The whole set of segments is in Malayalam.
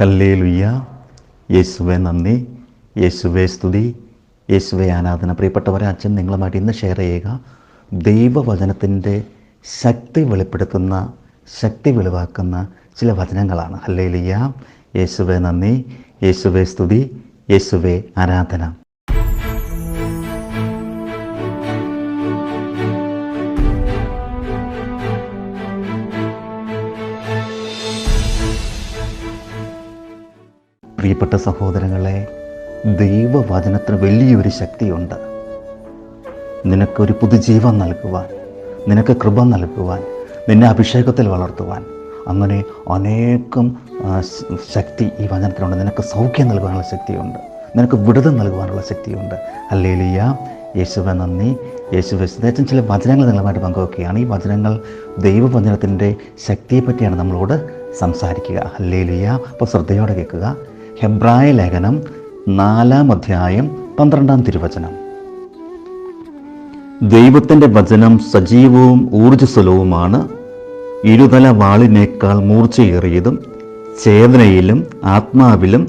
ഹല്ലേ ലുയ്യ യേശുവെ നന്ദി. യേശുവെ സ്തുതി. യേശുവെ ആരാധന. പ്രിയപ്പെട്ടവരെ അച്ഛൻ നിങ്ങളുമായിട്ട് ഇന്ന് ഷെയർ ചെയ്യുക. ദൈവവചനത്തിന്റെ ശക്തി വെളിപ്പെടുത്തുന്ന ശക്തി വെളിവാക്കുന്ന ചില വചനങ്ങളാണ്. ഹല്ലേ ലുയ്യ യേശുവെ നന്ദി. യേശുവെ സ്തുതി. യേശുവെ ആരാധന. പ്രിയപ്പെട്ട സഹോദരങ്ങളെ ദൈവവചനത്തിന് വലിയൊരു ശക്തിയുണ്ട്. നിനക്കൊരു പുതുജീവൻ നൽകുവാൻ നിനക്ക് കൃപ നൽകുവാൻ നിന്നെ അഭിഷേകത്തിൽ വളർത്തുവാൻ അങ്ങനെ അനേകം ശക്തി ഈ വചനത്തിനുണ്ട് നിനക്ക് സൗഖ്യം നൽകുവാനുള്ള ശക്തിയുണ്ട്. നിനക്ക് വിടുതൽ നൽകുവാനുള്ള ശക്തിയുണ്ട്. അല്ലേലിയ യേശുവെ നന്ദി. യേശുവെ സ്നേഹം. ചില വചനങ്ങൾ നിങ്ങളുമായിട്ട് പങ്കുവെക്കുകയാണ്. ഈ വചനങ്ങൾ ദൈവവചനത്തിന്റെ ശക്തിയെപ്പറ്റിയാണ് നമ്മളോട് സംസാരിക്കുക. അല്ലേലിയ അപ്പോൾ ശ്രദ്ധയോടെ കേൾക്കുക. ഹെബ്രായ ലേഖനം നാലാം അധ്യായം പന്ത്രണ്ടാം തിരുവചനം. ദൈവത്തിന്റെ വചനം സജീവവും ഊർജസ്വലവുമാണ്. ഇരുതല വാളിനേക്കാൾ മൂർച്ചയേറിയതും ചേതനയിലും ആത്മാവിലും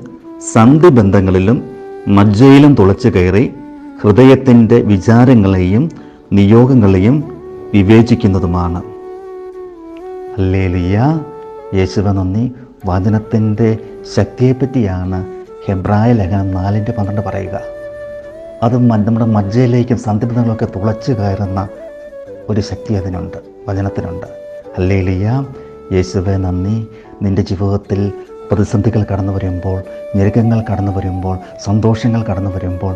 സന്ധിബന്ധങ്ങളിലും മജ്ജയിലും തുളച്ചു കയറി ഹൃദയത്തിന്റെ വിചാരങ്ങളെയും നിയോഗങ്ങളെയും വിവേചിക്കുന്നതുമാണ്. അല്ലേലിയ യേശുവ നന്ദി. വചനത്തിന്റെ ശക്തിയെപ്പറ്റിയാണ് ഹെബ്രായ ലേഖനം നാലിന്റെ പന്ത്രണ്ട് പറയുക. അത് നമ്മുടെ മജ്ജയിലേക്കും സന്ധിപ്പിതങ്ങളൊക്കെ തുളച്ചു കയറുന്ന ഒരു ശക്തി അതിനുണ്ട് വചനത്തിനുണ്ട്. അല്ലേ ലിയ യേശുവെ നന്ദി. നിന്റെ ജീവിതത്തിൽ പ്രതിസന്ധികൾ കടന്നു വരുമ്പോൾ ഞെരുക്കങ്ങൾ കടന്നു വരുമ്പോൾ സന്തോഷങ്ങൾ കടന്നു വരുമ്പോൾ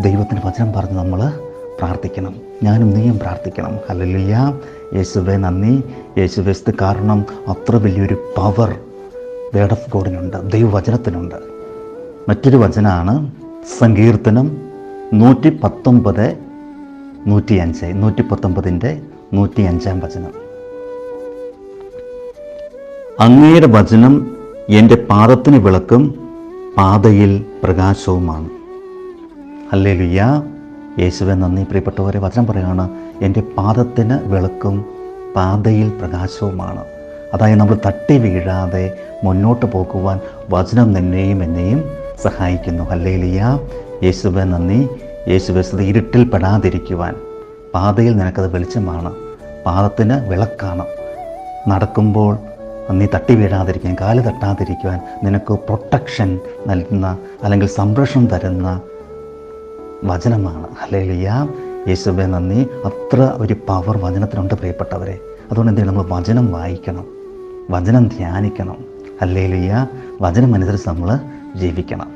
ദൈവത്തിന് വചനം പറഞ്ഞ് നമ്മൾ പ്രാർത്ഥിക്കണം. ഞാനും നീയും പ്രാർത്ഥിക്കണം. ഹല്ലേലൂയ. യേശുവെ നന്ദി. യേശുവേസ്തു കാരണം അത്ര വലിയൊരു പവർ വേർഡ് ഓഫ് ഗോഡിനുണ്ട് ദൈവവചനത്തിനുണ്ട്. മറ്റൊരു വചനമാണ് സങ്കീർത്തനം നൂറ്റി പത്തൊമ്പത് നൂറ്റി അഞ്ച് നൂറ്റി പത്തൊമ്പതിന്റെ നൂറ്റി അഞ്ചാം വചനം. അങ്ങയുടെ വചനം എന്റെ പാദത്തിന് വിളക്കും പാതയിൽ പ്രകാശവുമാണ്. അല്ലേ ലുയ്യ യേശുവെ നന്ദി. പ്രിയപ്പെട്ടവരെ വചനം പറയുകയാണ് എന്റെ പാദത്തിന് വെളുക്കും പാതയിൽ പ്രകാശവുമാണ്. അതായത് നമ്മൾ തട്ടി വീഴാതെ മുന്നോട്ട് പോകുവാൻ വചനം നിന്നെയും എന്നെയും സഹായിക്കുന്നു. അല്ലേ ലിയ യേശുവെ നന്ദി. യേശുവെ ഇരുട്ടിൽ പെടാതിരിക്കുവാൻ. പാതയിൽ നിനക്കത് വെളിച്ചമാണ്. പാദത്തിന് വിളക്കാണ്. നടക്കുമ്പോൾ നീ തട്ടി വീഴാതിരിക്കാൻ കാൽ തട്ടാതിരിക്കുവാൻ നിനക്ക് പ്രൊട്ടക്ഷൻ നൽകുന്ന അല്ലെങ്കിൽ സംരക്ഷണം തരുന്ന വചനമാണ്. അല്ലെ ലിയാ യേശുബെ നന്ദി. അത്ര ഒരു പവർ വചനത്തിനുണ്ട് പ്രിയപ്പെട്ടവരെ. അതുകൊണ്ട് എന്തെങ്കിലും നമ്മൾ വചനം വായിക്കണം. വചനം ധ്യാനിക്കണം. ഹല്ലേലൂയ. വചനം അനുസരിച്ച് നമ്മൾ ജീവിക്കണം.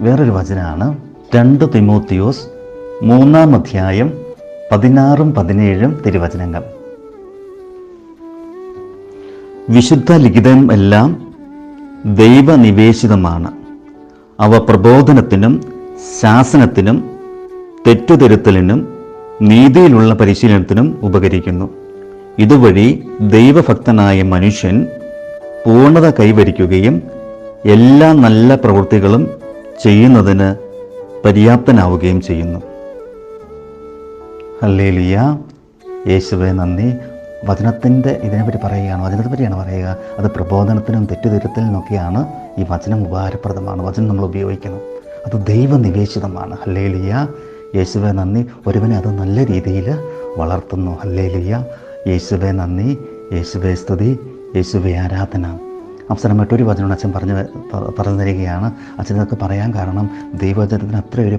വേറൊരു വചനമാണ് രണ്ട് തിമോത്തിയോസ് മൂന്നാം അധ്യായം പതിനാറും പതിനേഴും തിരുവചനങ്ങൾ. വിശുദ്ധ ലിഖിതം എല്ലാം ദൈവനിവേശിതമാണ്. അവ പ്രബോധനത്തിനും ശാസനത്തിനും തെറ്റുതിരുത്തലിനും നീതിയിലുള്ള പരിശീലനത്തിനും ഉപകരിക്കുന്നു. ഇതുവഴി ദൈവഭക്തനായ മനുഷ്യൻ പൂർണത കൈവരിക്കുകയും എല്ലാ നല്ല പ്രവൃത്തികളും ചെയ്യുന്നതിന് പര്യാപ്തനാവുകയും ചെയ്യുന്നു. ഹല്ലേലിയ. യേശുവെ നന്ദി. വചനത്തിന്റെ ഇതിനെപ്പറ്റി പറയുകയാണ് വചനത്തെ പറ്റിയാണ് പറയുക. അത് പ്രബോധനത്തിനും തെറ്റുതിരുത്തലിനൊക്കെയാണ് ഈ വചനം ഉപകാരപ്രദമാണ്. വചനം നമ്മൾ ഉപയോഗിക്കുന്നത് അത് ദൈവനിവേശിതമാണ്. ഹല്ലേലിയ. യേശുവെ നന്ദി. ഒരുവനെ അത് നല്ല രീതിയിൽ വളർത്തുന്നു. അല്ലേലിയ യേശുവെ നന്ദി. യേശുവെ സ്തുതി. യേശുവെ ആരാധന. അവസരമായിട്ട് ഒരു വചനം അച്ഛൻ പറഞ്ഞു പറഞ്ഞു തരികയാണ്. അച്ഛൻ ഇതൊക്കെ പറയാൻ കാരണം ദൈവവചനത്തിന് അത്ര ഒരു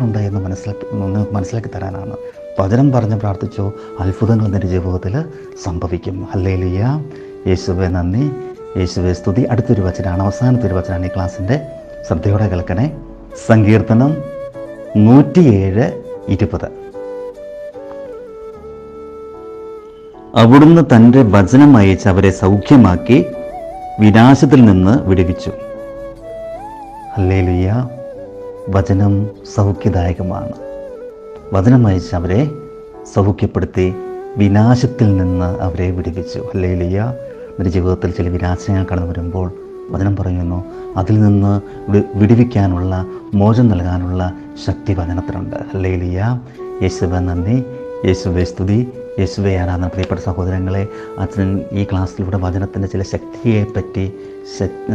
ഉണ്ട് എന്ന് മനസ്സിലാക്കി മനസ്സിലാക്കി തരാനാണ്. വചനം പറഞ്ഞ് പ്രാർത്ഥിച്ചോ. അത്ഭുതങ്ങൾ നിന്റെ ജീവിതത്തിൽ സംഭവിക്കും. അല്ലേലിയ യേശുവെ നന്ദി. യേശുവെ സ്തുതി. അടുത്തൊരു വചനമാണ് അവസാനത്തെ ഒരു വചനമാണ് ഈ ക്ലാസ്സിന്റെ. ശ്രദ്ധയോടെ കേൾക്കണേ. സങ്കീർത്തനം നൂറ്റിയേഴ് ഇരുപത്. അവിടുന്ന് തന്റെ വചനം അയച്ച് അവരെ സൗഖ്യമാക്കി വിനാശത്തിൽ നിന്ന് വിടുവിച്ചു. അല്ലേലുയ്യ വചനം സൗഖ്യദായകമാണ്. വചനം അയച്ച് അവരെ സൗഖ്യപ്പെടുത്തി വിനാശത്തിൽ നിന്ന് അവരെ വിടുവിച്ചു. അല്ലേലുയ്യ നിന്റെ ജീവിതത്തിൽ ചില വിനാശങ്ങൾ കടന്നു വരുമ്പോൾ വചനം പറയുന്നു അതിൽ നിന്ന് വിടുവിക്കാനുള്ള മോചനം നൽകാനുള്ള ശക്തി വചനത്തിലുണ്ട് അല്ലേലിയ യേശുവെ നന്ദി. യേശുവെ സ്തുതി. യേശുവെ ആരാധന പ്രിയപ്പെട്ട സഹോദരങ്ങളെ അച്ഛൻ ഈ ക്ലാസ്സിലൂടെ വചനത്തിന്റെ ചില ശക്തിയെപ്പറ്റി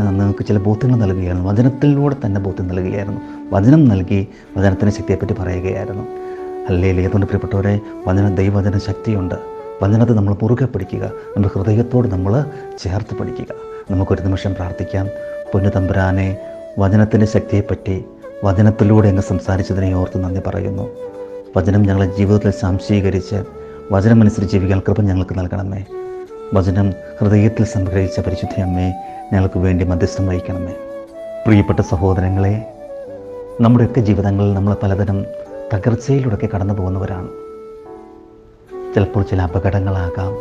നിങ്ങൾക്ക് ചില ബോധ്യങ്ങൾ നൽകുകയായിരുന്നു. വചനത്തിലൂടെ തന്നെ ബോധ്യം നൽകുകയായിരുന്നു. വചനം നൽകി വചനത്തിന്റെ ശക്തിയെപ്പറ്റി പറയുകയായിരുന്നു. അല്ലേ അതുകൊണ്ട് പ്രിയപ്പെട്ടവരെ വചന ദൈവവചന ശക്തിയുണ്ട്. വചനത്തെ നമ്മൾ മുറുകെ പഠിക്കുക നമ്മുടെ ഹൃദയത്തോട് നമ്മൾ ചേർത്ത് പഠിക്കുക നമുക്കൊരു നിമിഷം പ്രാർത്ഥിക്കാം. പൊന്നു തമ്പുരാനെ വചനത്തിന്റെ ശക്തിയെപ്പറ്റി വചനത്തിലൂടെ അങ്ങ് സംസാരിച്ചതിനെ ഓർത്ത് നന്ദി പറയുന്നു. വചനം ഞങ്ങളെ ജീവിതത്തിൽ സംശീകരിച്ച് വചനമനുസരിച്ച് ജീവിക്കാൻ കൃപ ഞങ്ങൾക്ക് നൽകണമേ. വചനം ഹൃദയത്തിൽ സംഗ്രഹിച്ച പരിശുദ്ധി അമ്മേ ഞങ്ങൾക്ക് വേണ്ടി മധ്യസ്ഥം വഹിക്കണമേ. പ്രിയപ്പെട്ട സഹോദരങ്ങളെ നമ്മുടെയൊക്കെ ജീവിതങ്ങളിൽ നമ്മൾ പലതരം തകർച്ചയിലൂടെയൊക്കെ കടന്നു പോകുന്നവരാണ്. ചിലപ്പോൾ ചില അപകടങ്ങളാകാം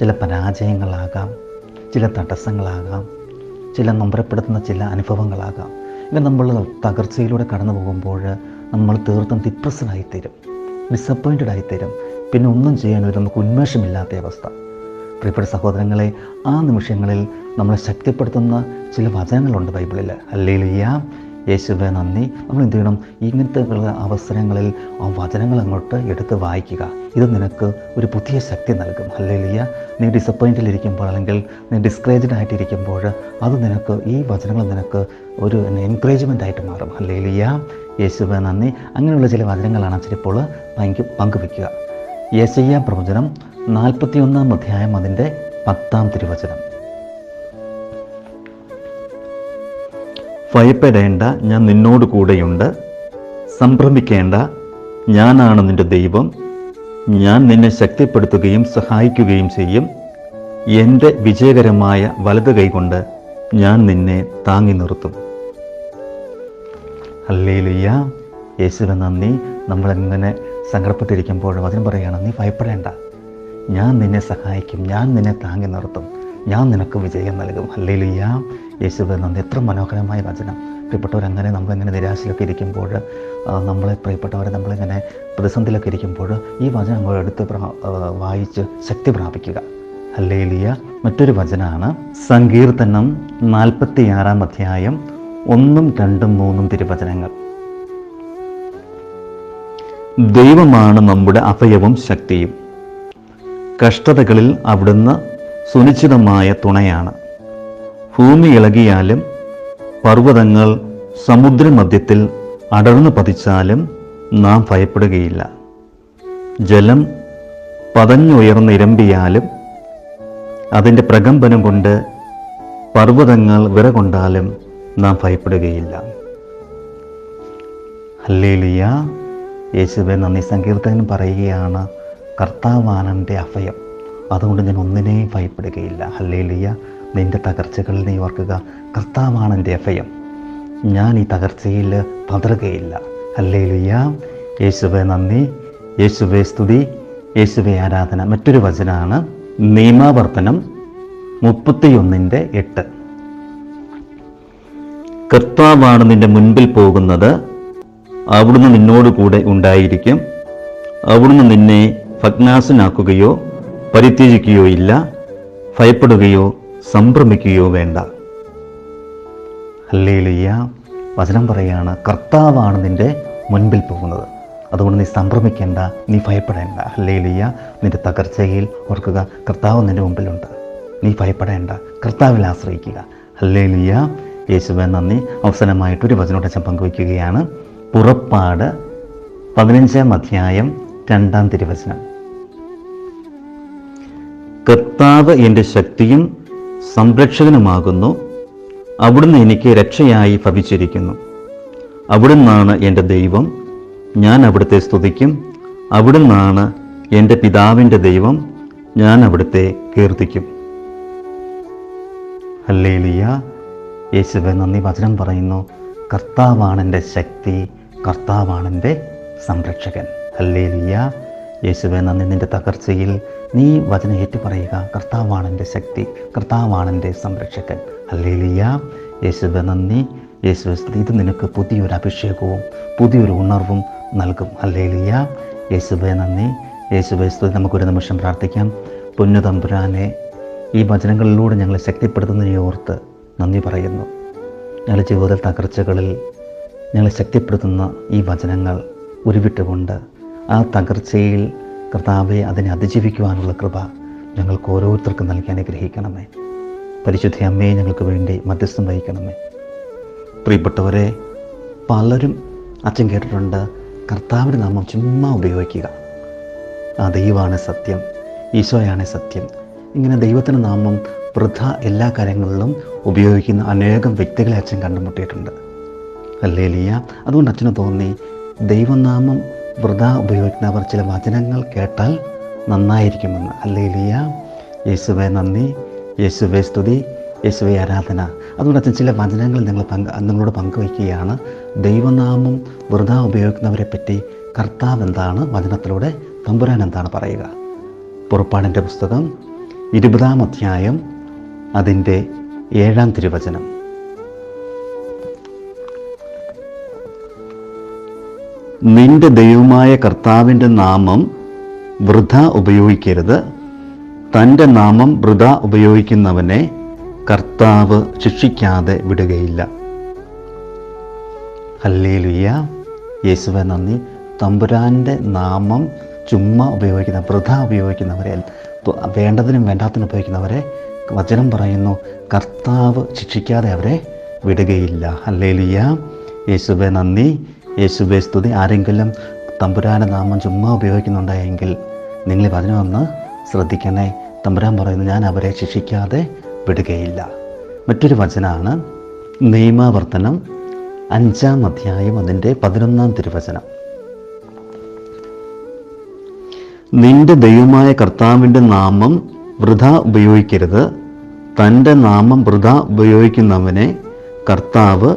ചില പരാജയങ്ങളാകാം ചില തടസ്സങ്ങളാകാം ചില നൊമ്പരപ്പെടുത്തുന്ന ചില അനുഭവങ്ങളാകാം. ഇങ്ങനെ നമ്മൾ തകർച്ചയിലൂടെ കടന്നു പോകുമ്പോൾ നമ്മൾ തീർത്തും ഡിപ്രസ്ഡായിത്തീരും ഡിസപ്പോയിന്റഡ് ആയിത്തീരും. പിന്നെ ഒന്നും ചെയ്യാൻ ഒരു നമുക്ക് ഉന്മേഷമില്ലാത്ത അവസ്ഥ. പ്രിയപ്പെട്ട സഹോദരങ്ങളെ ആ നിമിഷങ്ങളിൽ നമ്മളെ ശക്തിപ്പെടുത്തുന്ന ചില വചനങ്ങളുണ്ട് ബൈബിളിൽ. അല്ലേലിയ യേശുവെ നന്ദി. നമ്മൾ എന്ത് ചെയ്യണം? ഇങ്ങനത്തെ അവസരങ്ങളിൽ ആ വചനങ്ങൾ അങ്ങോട്ട് എടുത്ത് വായിക്കുക. ഇത് നിനക്ക് ഒരു പുതിയ ശക്തി നൽകും. അല്ലേലിയ നീ ഡിസപ്പോയിന്റിലിരിക്കുമ്പോൾ അല്ലെങ്കിൽ നീ ഡിസ്കറേജ്ഡ് ആയിട്ടിരിക്കുമ്പോൾ അത് നിനക്ക് ഈ വചനങ്ങൾ നിനക്ക് ഒരു എൻകറേജ്മെന്റ് ആയിട്ട് മാറും. അല്ലേലിയ യേശുവെ നന്ദി. അങ്ങനെയുള്ള ചില വചനങ്ങളാണ് ചിലപ്പോൾ പങ്കു പങ്കുവയ്ക്കുക യേശയ്യ പ്രവചനം നാൽപ്പത്തിയൊന്നാം അധ്യായം അതിന്റെ പത്താം തിരുവചനം. ഭയപ്പെടേണ്ട ഞാൻ നിന്നോട് കൂടെയുണ്ട് സംഭ്രമിക്കേണ്ട ഞാനാണ് നിന്റെ ദൈവം. ഞാൻ നിന്നെ ശക്തിപ്പെടുത്തുകയും സഹായിക്കുകയും ചെയ്യും. എന്റെ വിജയകരമായ വലത് കൈകൊണ്ട് ഞാൻ നിന്നെ താങ്ങി നിർത്തും. അല്ലേലുയ്യ യേശുവെ നന്ദി. നമ്മളെങ്ങനെ സങ്കടപ്പെട്ടിരിക്കുമ്പോഴും അതിന് പറയുകയാണ് നീ ഭയപ്പെടേണ്ട. ഞാൻ നിന്നെ സഹായിക്കും. ഞാൻ നിന്നെ താങ്ങി നിർത്തും. ഞാൻ നിനക്ക് വിജയം നൽകും. അല്ലേലുയ്യ യേശുവെ നന്ദി. എത്ര മനോഹരമായ വചനം. പ്രിയപ്പെട്ടവരങ്ങനെ നമ്മളിങ്ങനെ നിരാശയിലൊക്കെ ഇരിക്കുമ്പോൾ നമ്മളെ പ്രിയപ്പെട്ടവരെ നമ്മളിങ്ങനെ പ്രതിസന്ധിയിലൊക്കെ ഇരിക്കുമ്പോൾ ഈ വചനം എടുത്ത് വായിച്ച് ശക്തി പ്രാപിക്കുക. അല്ലേലിയ മറ്റൊരു വചനമാണ് സങ്കീർത്തനം നാൽപ്പത്തിയാറാം അധ്യായം ഒന്നും രണ്ടും മൂന്നും തിരുവചനങ്ങൾ. ദൈവമാണ് നമ്മുടെ അഭയവും ശക്തിയും. കഷ്ടതകളിൽ അവിടുന്ന് സുനിശ്ചിതമായ തുണയാണ്. ഭൂമി ഇളകിയാലും പർവതങ്ങൾ സമുദ്രമധ്യത്തിൽ അടർന്നു പതിച്ചാലും നാം ഭയപ്പെടുകയില്ല. ജലം പതഞ്ഞുയർന്നിരമ്പിയാലും അതിന്റെ പ്രകമ്പനം കൊണ്ട് പർവതങ്ങൾ വിറകൊണ്ടാലും നാം ഭയപ്പെടുകയില്ല. ഹല്ലേലിയ. യേശുവെ നന്ദി സങ്കീർത്തകൻ പറയുകയാണ് കർത്താവാനന്റെ അഭയം. അതുകൊണ്ട് ഞാൻ ഒന്നിനെയും ഭയപ്പെടുകയില്ല. ഹല്ലേലിയ. നിന്റെ തകർച്ചകളിൽ നീ ഓർക്കുക. കർത്താവാണ് എന്റെ അഭയം. ഞാൻ ഈ തകർച്ചയിൽ പതറുകയില്ല. അല്ലേ ഹല്ലേലിയ. യേശുവെ നന്ദി. യേശുവെ സ്തുതി. യേശുവെ ആരാധന. മറ്റൊരു വചനമാണ് നിയമാവർത്തനം മുപ്പത്തിയൊന്നിന്റെ എട്ട്. കർത്താവാണ് നിന്റെ മുൻപിൽ പോകുന്നത്. അവിടുന്ന് നിന്നോട് കൂടെ ഉണ്ടായിരിക്കും. അവിടുന്ന് നിന്നെ ഭഗ്നാസനാക്കുകയോ പരിത്യജിക്കുകയോ ഇല്ല. ഭയപ്പെടുകയോ സംഭ്രമിക്കുകയോ വേണ്ട. അല്ലേലിയ വചനം പറയാണ് കർത്താവാണ് നിന്റെ മുൻപിൽ പോകുന്നത്. അതുകൊണ്ട് നീ സംഭ്രമിക്കേണ്ട നീ ഭയപ്പെടേണ്ട. അല്ലേലിയ നിന്റെ തകർച്ചയിൽ ഓർക്കുക കർത്താവ് നിന്റെ മുമ്പിലുണ്ട്. നീ ഭയപ്പെടേണ്ട കർത്താവിൽ ആശ്രയിക്കുക. അല്ലേലിയ യേശുവെ നന്ദി. അവസാനമായിട്ടൊരു വചനോടെ ഞാൻ പങ്കുവയ്ക്കുകയാണ്. പുറപ്പാട് പതിനഞ്ചാം അധ്യായം രണ്ടാം തിരുവചനം. കർത്താവ് എന്റെ ശക്തിയും സംരക്ഷകനുമാകുന്നു. അവിടുന്ന് എനിക്ക് രക്ഷയായി ഭവിച്ചിരിക്കുന്നു. അവിടുന്നാണ് എന്റെ ദൈവം. ഞാൻ അവിടുത്തെ സ്തുതിക്കും. അവിടുന്നാണ് എന്റെ പിതാവിന്റെ ദൈവം. ഞാൻ അവിടുത്തെ കീർത്തിക്കും. ഹല്ലേലിയ. യേശുവെ നന്ദി. വചനം പറയുന്നു. കർത്താവാണ് എന്റെ ശക്തി. കർത്താവാണ് എന്റെ സംരക്ഷകൻ. ഹല്ലേലിയ. യേശുവെ നന്ദി. നിന്റെ തകർച്ചയിൽ നീ വചന ഏറ്റു പറയുക കർത്താവാണ് എന്റെ ശക്തി. കർത്താവാണ് എന്റെ സംരക്ഷകൻ. അല്ലേലിയ യേശുവെ നന്ദി. യേശു ഇത് നിനക്ക് പുതിയൊരു അഭിഷേകവും പുതിയൊരു ഉണർവും നൽകും. അല്ലേലിയ യേശുവെ നന്ദി. യേശുവെ സ്തുതി. നമുക്കൊരു നിമിഷം പ്രാർത്ഥിക്കാം. പൊന്നുതമ്പുരാനെ ഈ വചനങ്ങളിലൂടെ ഞങ്ങളെ ശക്തിപ്പെടുത്തുന്നതിനെ ഓർത്ത് നന്ദി പറയുന്നു. ഞങ്ങളുടെ ജീവിതത്തിൽ തകർച്ചകളിൽ ഞങ്ങളെ ശക്തിപ്പെടുത്തുന്ന ഈ വചനങ്ങൾ ഉരുവിട്ടുകൊണ്ട് ആ തകർച്ചയിൽ കർത്താവെ അതിനെ അതിജീവിക്കുവാനുള്ള കൃപ ഞങ്ങൾക്ക് ഓരോരുത്തർക്കും നൽകി അനുഗ്രഹിക്കണമേ. പരിശുദ്ധ അമ്മയെ ഞങ്ങൾക്ക് വേണ്ടി മധ്യസ്ഥം വഹിക്കണമേ. പ്രിയപ്പെട്ടവരെ പലരും അച്ഛൻ കേട്ടിട്ടുണ്ട് കർത്താവിന്റെ നാമം ചുമ്മാ ഉപയോഗിക്കുക. ആ ദൈവമാണ് സത്യം ഈശോയാണ് സത്യം. ഇങ്ങനെ ദൈവത്തിന്റെ നാമം വൃഥ എല്ലാ കാര്യങ്ങളിലും ഉപയോഗിക്കുന്ന അനേകം വ്യക്തികളെ അച്ഛൻ കണ്ടുമുട്ടിയിട്ടുണ്ട്. അല്ലേ ലിയ അതുകൊണ്ട് അച്ഛന് തോന്നി ദൈവനാമം വൃഥ ഉപയോഗിക്കുന്നവർ ചില വചനങ്ങൾ കേട്ടാൽ നന്നായിരിക്കുമെന്ന്. അല്ലേ ലിയ യേശുവെ നന്ദി. യേശുവെ സ്തുതി. യേശുവെ ആരാധന. അതുകൊണ്ട് അച്ഛൻ ചില വചനങ്ങൾ നിങ്ങൾ പങ്ക് നിങ്ങളോട് പങ്കുവയ്ക്കുകയാണ്. ദൈവനാമം വൃഥ ഉപയോഗിക്കുന്നവരെ പറ്റി കർത്താവ് എന്താണ്? വചനത്തിലൂടെ തമ്പുരാൻ എന്താണ് പറയുക? പുറപ്പാടിന്റെ പുസ്തകം ഇരുപതാം അധ്യായം അതിന്റെ ഏഴാം തിരുവചനം. നിന്റെ ദൈവമായ കർത്താവിന്റെ നാമം വൃഥ ഉപയോഗിക്കരുത്. തന്റെ നാമം വൃഥ ഉപയോഗിക്കുന്നവനെ കർത്താവ് ശിക്ഷിക്കാതെ വിടുകയില്ല. ഹല്ലേലുയ്യ യേശുവെ നന്ദി. തമ്പുരാന്റെ നാമം ചുമ്മാ ഉപയോഗിക്കുന്ന വൃഥ ഉപയോഗിക്കുന്നവരെ വേണ്ടതിനും വേണ്ടാത്തിനും ഉപയോഗിക്കുന്നവരെ വചനം പറയുന്നു. കർത്താവ് ശിക്ഷിക്കാതെ അവരെ വിടുകയില്ല. ഹല്ലേലുയ്യ യേശുവെ നന്ദി. യേശുവെ സ്തുതി. ആരെങ്കിലും തമ്പുരാന്റെ നാമം ചുമ്മാ ഉപയോഗിക്കുന്നുണ്ടായെങ്കിൽ നിങ്ങൾ ഈ വചനം ശ്രദ്ധിക്കണേ. തമ്പുരാൻ പറയുന്നു ഞാൻ അവരെ ശിക്ഷിക്കാതെ വിടുകയില്ല. മറ്റൊരു വചനമാണ് നിയമാവർത്തനം അഞ്ചാം അധ്യായം അതിന്റെ പതിനൊന്നാം തിരുവചനം. നിന്റെ ദൈവമായ കർത്താവിന്റെ നാമം വൃഥ ഉപയോഗിക്കരുത്. തന്റെ നാമം വൃഥ ഉപയോഗിക്കുന്നവനെ കർത്താവ്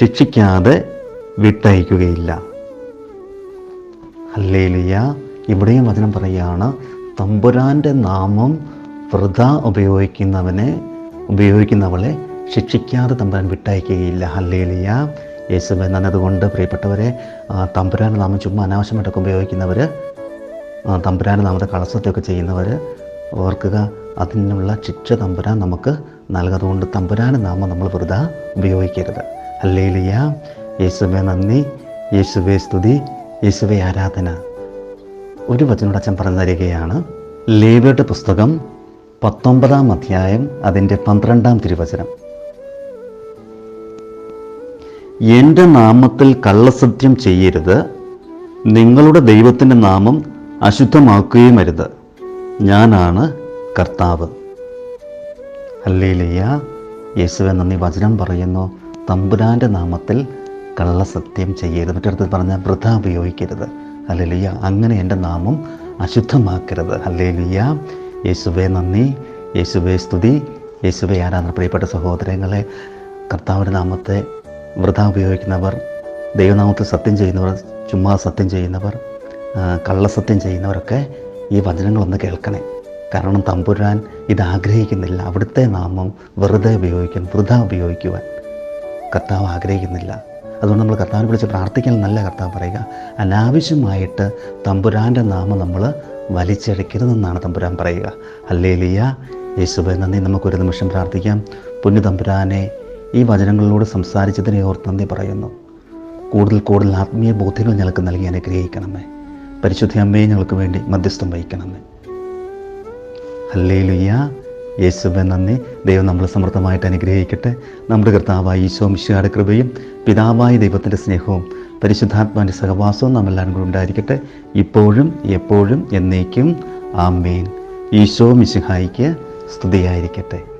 ശിക്ഷിക്കാതെ വിട്ടയക്കുകയില്ല. അല്ലേലിയ ഇവിടെയും വചനം പറയുകയാണ് തമ്പുരാന്റെ നാമം വൃത ഉപയോഗിക്കുന്നവനെ ഉപയോഗിക്കുന്നവളെ ശിക്ഷിക്കാതെ തമ്പുരാൻ വിട്ടയക്കുകയില്ല. ഹല്ലേലിയ. യേശുവെ നന്നതുകൊണ്ട് പ്രിയപ്പെട്ടവരെ തമ്പുരാന്റെ നാമം ചുമ്മാ അനാവശ്യമായിട്ടൊക്കെ ഉപയോഗിക്കുന്നവർ തമ്പുരാന്റെ നാമത്തെ കളസത്തെയൊക്കെ ചെയ്യുന്നവർ ഓർക്കുക അതിനുള്ള ശിക്ഷ തമ്പുരാൻ നമുക്ക് നൽകാതുകൊണ്ട് തമ്പുരാന്റെ നാമം നമ്മൾ വെറുതെ ഉപയോഗിക്കരുത്. ഹല്ലേലിയ. യേശുവെ നന്ദി. യേശുവെ സ്തുതി. യേശുവെ ആരാധന. ഒരു വചനോടച്ഛൻ പറഞ്ഞു തരികയാണ് ലേബിയുടെ പുസ്തകം പത്തൊമ്പതാം അധ്യായം അതിന്റെ പന്ത്രണ്ടാം തിരുവചനം. എന്റെ നാമത്തിൽ കള്ളസത്യം ചെയ്യരുത്. നിങ്ങളുടെ ദൈവത്തിന്റെ നാമം അശുദ്ധമാക്കുകയും അരുത്. ഞാനാണ് കർത്താവ്. ഹല്ലേലൂയ. യേശുവെ നന്ദി. വചനം പറയുന്നു. തമ്പുരാന്റെ നാമത്തിൽ കള്ളസത്യം ചെയ്യരുത്. മറ്റൊരുത്തർ പറഞ്ഞാൽ വൃഥ ഉപയോഗിക്കരുത്. ഹല്ലേലൂയ. അങ്ങനെ എന്റെ നാമം അശുദ്ധമാക്കരുത്. ഹല്ലേലൂയ. യേശുവെ നന്ദി. യേശുവെ സ്തുതി. യേശുവെ ആരാധന. പ്രിയപ്പെട്ട സഹോദരങ്ങളെ കർത്താവിന്റെ നാമത്തെ വൃഥ ഉപയോഗിക്കുന്നവർ ദൈവനാമത്തിൽ സത്യം ചെയ്യുന്നവർ ചുമ്മാ സത്യം ചെയ്യുന്നവർ കള്ളസത്യം ചെയ്യുന്നവരൊക്കെ ഈ വചനങ്ങളൊന്ന് കേൾക്കണേ. കാരണം തമ്പുരാൻ ഇതാഗ്രഹിക്കുന്നില്ല. അവിടുത്തെ നാമം വെറുതെ ഉപയോഗിക്കാൻ വൃഥ ഉപയോഗിക്കുവാൻ കർത്താവ് ആഗ്രഹിക്കുന്നില്ല. അതുകൊണ്ട് നമ്മൾ കർത്താവിനെ വിളിച്ച് പ്രാർത്ഥിക്കാൻ നല്ല കർത്താവ് പറയുക. അനാവശ്യമായിട്ട് തമ്പുരാന്റെ നാമം നമ്മൾ വലിച്ചെടുക്കരുതെന്നാണ് തമ്പുരാൻ പറയുക. അല്ലേലിയ യേശുബെ നന്ദി. നമുക്കൊരു നിമിഷം പ്രാർത്ഥിക്കാം. പുണ്യ തമ്പുരാനെ ഈ വചനങ്ങളിലൂടെ സംസാരിച്ചതിനെ ഓർത്ത് നന്ദി പറയുന്നു. കൂടുതൽ കൂടുതൽ ആത്മീയ ബോധ്യങ്ങൾ ഞങ്ങൾക്ക് നൽകി അനുഗ്രഹിക്കണമേ. പരിശുദ്ധ അമ്മയെ ഞങ്ങൾക്ക് വേണ്ടി മധ്യസ്ഥം വഹിക്കണമേ. ഹല്ലേലുയ്യ യേശുബെ നന്ദി. ദൈവം നമ്മളെ സമൃദ്ധമായിട്ട് അനുഗ്രഹിക്കട്ടെ. നമ്മുടെ കർത്താവായ ഈശോ മിശിയുടെ കൃപയും പിതാവായ ദൈവത്തിന്റെ സ്നേഹവും പരിശുദ്ധാത്മാവിന്റെ സഹവാസവും നമ്മളെല്ലാവരും കൂടെ ഉണ്ടായിരിക്കട്ടെ. ഇപ്പോഴും എപ്പോഴും എന്നേക്കും. ആമേൻ. ഈശോ മിശിഹായിക്ക് സ്തുതിയായിരിക്കട്ടെ.